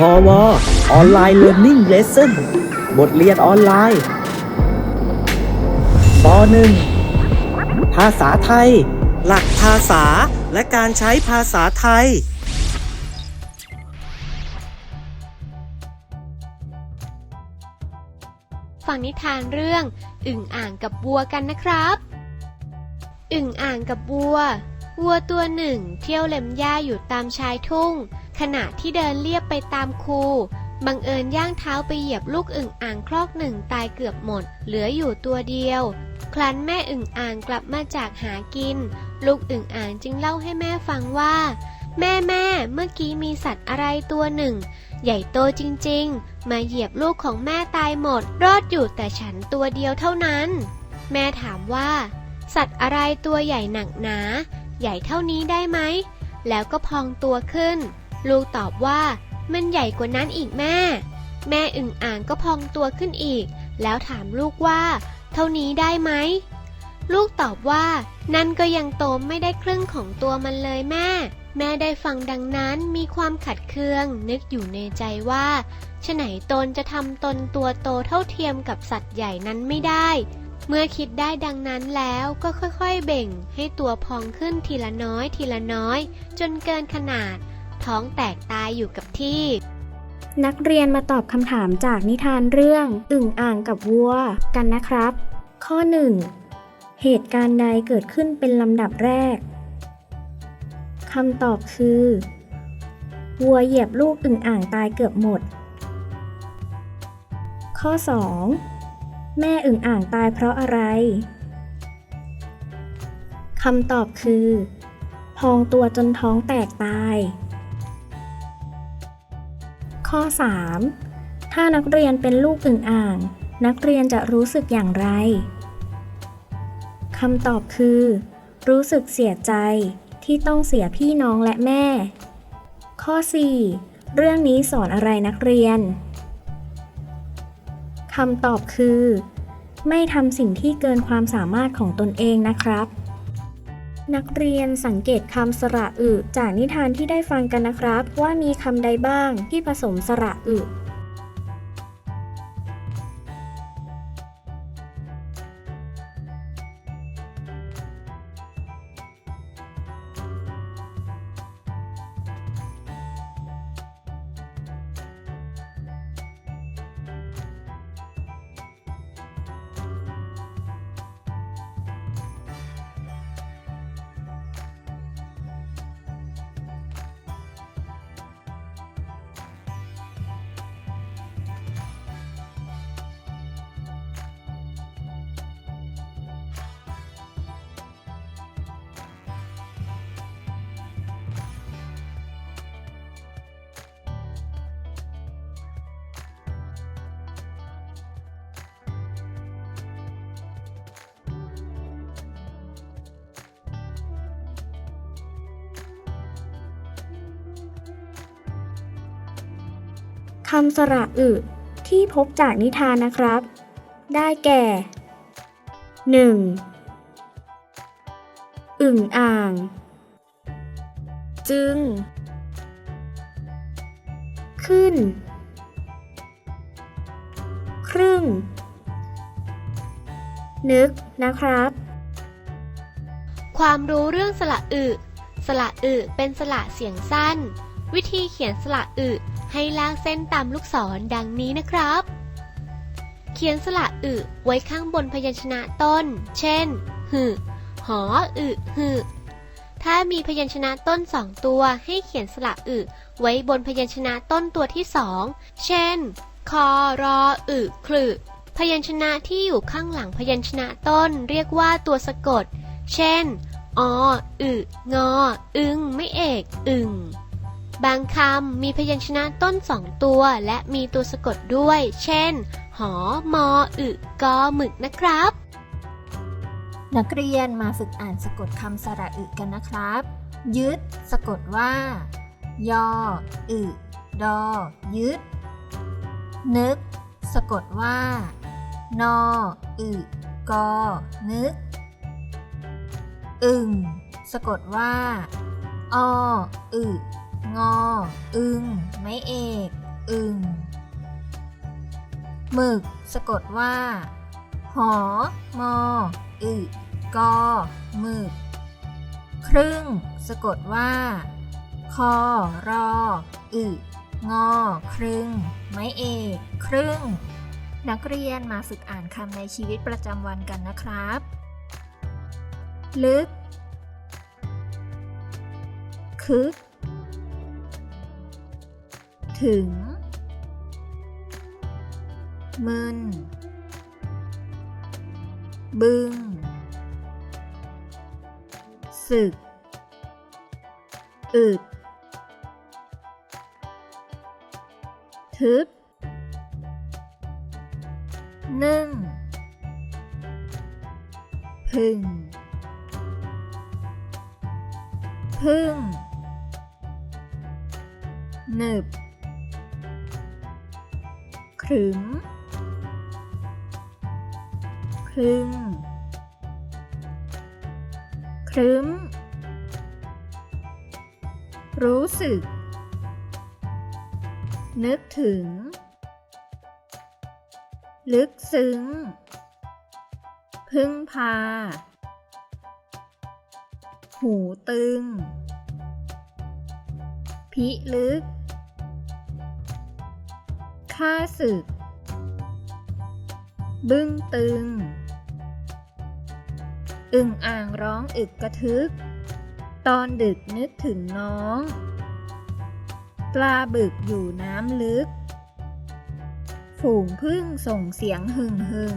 พอวออนไลน์เรียน i ิ่งเลสซ่นบทเรียนออนไลน์ปหนึ่งภาษาไทย หลักภาษาและการใช้ภาษาไทย ฟังนิทานเรื่อง อึ่งอ่างกับวัวกันนะครับ อึ่งอ่างกับวัว วัวตัวหนึ่งเที่ยวเล็มหญ้าอยู่ตามชายทุ่ง ขณะที่เดินเลียบไปตามคู บังเอิญย่างเท้าไปเหยียบลูกอึ่งอ่างคลอกหนึ่งตายเกือบหมด เหลืออยู่ตัวเดียว ครั้นแม่อึ่งอ่างกลับมาจากหากิน ลูกอึ่งอ่างจึงเล่าให้แม่ฟังว่า แม่แม่เมื่อกี้มีสัตว์อะไรตัวหนึ่ง ใหญ่โตจริงๆ มาเหยียบลูกของแม่ตายหมด รอดอยู่แต่ฉันตัวเดียวเท่านั้น แม่ถามว่า สัตว์อะไรตัวใหญ่หนักหนา ใหญ่เท่านี้ได้ไหม แล้วก็พองตัวขึ้น ลูกตอบว่า มันใหญ่กว่านั้นอีกแม่ แม่อึ่งอ่างก็พองตัวขึ้นอีก แล้วถามลูกว่า เท่านี้ได้ไหม ลูกตอบว่า นั่นก็ยังโตไม่ได้ครึ่งของตัวมันเลยแม่ แม่ได้ฟังดังนั้นมีความขัดเคือง นึกอยู่ในใจว่าฉไหนตนจะทำตนตัวโตเท่าเทียมกับสัตว์ใหญ่นั้นไม่ได้ เมื่อคิดได้ดังนั้นแล้วก็ค่อยๆเบ่งให้ตัวพองขึ้นทีละน้อยทีละน้อย จนเกินขนาด ท้องแตกตายอยู่กับที่ นักเรียนมาตอบคำถามจากนิทานเรื่อง อึ่งอ่างกับวัว กันนะครับ ข้อ 1. เหตุการณ์ใดเกิดขึ้นเป็นลำดับแรกคำตอบคือ วัวเหยียบลูกอึ่งอ่างตายเกือบหมด ข้อ 2. แม่อึ่งอ่างตายเพราะอะไร คำตอบคือ พองตัวจนท้องแตกตาย ข้อ 3. ถ้านักเรียนเป็นลูกอึ่งอ่าง นักเรียนจะรู้สึกอย่างไร คำตอบคือ รู้สึกเสียใจที่ต้องเสียพี่น้องและแม่ ข้อ 4. เรื่องนี้สอนอะไรนักเรียน คำตอบคือ ไม่ทำสิ่งที่เกินความสามารถของตนเองนะครับ นักเรียนสังเกตคำสระอึจากนิทานที่ได้ฟังกันนะครับ ว่ามีคำใดบ้างที่ผสมสระอึ คำสระอึที่พบจากนิทานนะครับ ได้แก่ 1. อึ่งอ่าง จึง ขึ้น ครึ่ง นึกนะครับ ความรู้เรื่องสระอึ สระอึเป็นสระเสียงสั้น วิธีเขียนสระอึ ให้ลากเส้นตามลูกศรดังนี้นะครับ เขียนสระอึไว้ข้างบนพยัญชนะต้น เช่นหึหออึหึถ้ามีพยัญชนะต้นสองตัวให้เขียนสระอึไว้บนพยัญชนะต้นตัวที่สอง เช่น คอรออึครึพยัญชนะที่อยู่ข้างหลังพยัญชนะต้นเรียกว่าตัวสะกด เช่น อ อึ งอ อึง ไม่เอก อึง บางคำมีพยัญชนะต้นสองตัวและมีตัวสะกดด้วย เช่น หอ มอ อึกอหมึกนะครับ นักเรียนมาฝึกอ่านสะกดคำสระอึกันนะครับ ยึด สะกดว่า ยอ อึดอ ยึด นึก สะกดว่า นอ อึกอ นึก อึ่ง สะกดว่า อ อึ งอ อึง ไม่เอก อึง หมึก สะกดว่า หอ มอ อึกอหมึก ครึ่ง สะกดว่า คอ รอ อึ งอ ครึ่ง ไม้เอก ครึ่ง นักเรียนมาฝึกอ่านคำในชีวิตประจำวันกันนะครับ ลึกคึก ถึง มึน บึง สึก อึด ทึบ นึ่ง พึ่ง พึ่งหนึบ ขรึมครึง ครึ้ม รู้สึก นึกถึง ลึกซึ้ง พึ่งพา หูตึง พิลึก ค่าศึก บึ้งตึง อึ่งอ่างร้องอึกกระทึก ตอนดึกนึกถึงน้อง ปลาบึกอยู่น้ำลึก ฝูงพึ่งส่งเสียงหึ่งหึ่ง